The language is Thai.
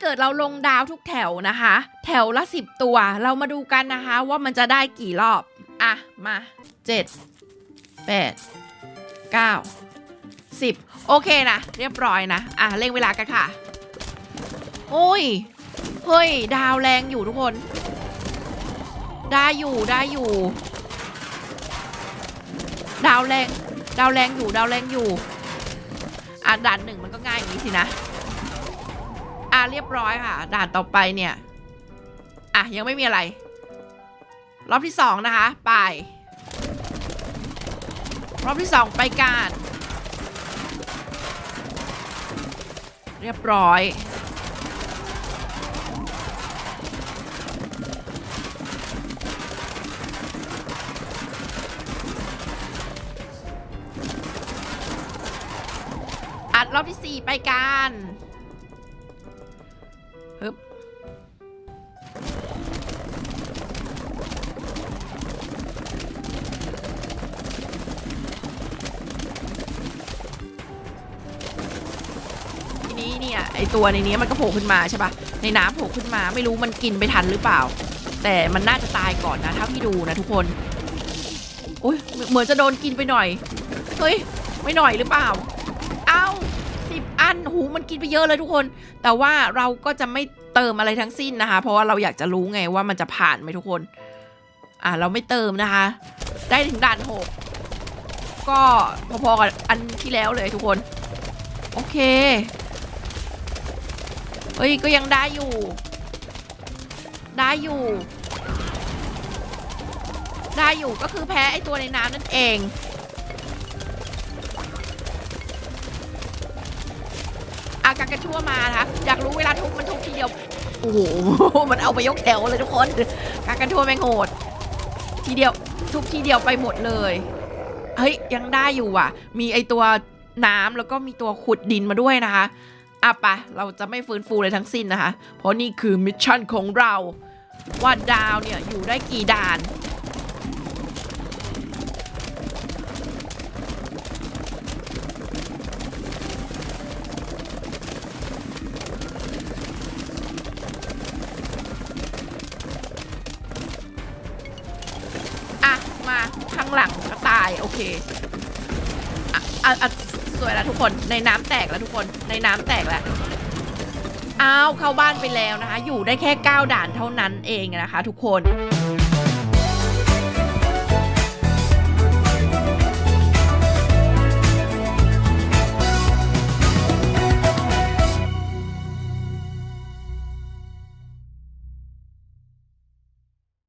เกิดเราลงดาวทุกแถวนะคะ แถวละ 10 ตัว เรามาดูกันนะคะ ว่ามันจะได้กี่รอบ อะ มา 7 8 9 10 โอเคนะ เรียบร้อยนะ อะเร่งเวลากันค่ะ โอ้ย เฮ้ย ดาวแรงอยู่ทุกคน ได้อยู่ได้อยู่ ดาวแรง ดาวแรงอยู่ดาวแรงอยู่ อะด่านหนึ่งมันก็ง่ายอย่างนี้สินะ อะเรียบร้อยค่ะ ด่านต่อไปเนี่ย อะยังไม่มีอะไร รอบที่สองนะคะ ไป รอบที่สองไปการเรียบร้อย อัดรอบที่สี่ไปกัน เนี่ยไอตัวในนี้มันก็โผล่ขึ้นมาใช่ปะในน้ำโผล่ขึ้นมาไม่รู้มันกินไปทันหรือเปล่า แต่มันน่าจะตายก่อนนะเท่าที่ดูนะทุกคนโอ้ยเหมือนจะโดนกินไปหน่อยเฮ้ยไม่หน่อยหรือเปล่า เอ้าสิบอันหูมันกินไปเยอะเลยทุกคน แต่ว่าเราก็จะไม่เติมอะไรทั้งสิ้นนะคะ เพราะว่าเราอยากจะรู้ไงว่ามันจะผ่านไหมทุกคน อ่าเราไม่เติมนะคะ ได้ถึงด่านหกก็พอๆกับอันที่แล้วเลยทุกคน โอเค เฮ้ย ก็ยังได้อยู่ ได้อยู่ ได้อยู่ก็คือแพ้ไอตัวในน้ำนั่นเองอากากระชั่วมานะคะอยากรู้เวลาทุบมันทุบทีเดียว โอ้โห มันเอาไปยกแถวเลยทุกคน กากระชั่วแม่งโหด ทีเดียว ทุบทีเดียวไปหมดเลย เฮ้ย ยังได้อยู่ว่ะ มีไอตัวน้ำแล้วก็มีตัวขุดดินมาด้วยนะคะ อะไปะเราจะไม่ฟื้นฟูเลยทั้งสิ้นนะคะ เพราะนี่คือมิชชั่นของเรา ว่าดาวเนี่ยอยู่ได้กี่ด่านอะมาข้างหลังก็ตาย โอเคอะอะ สวยแล้วทุกคนในน้ำแตกแล้วทุกคนในน้ำแตกแล้วอ้าวเข้าบ้านไปแล้วนะคะ อยู่ได้แค่ 9 ด่านเท่านั้นเองนะคะ ทุกคน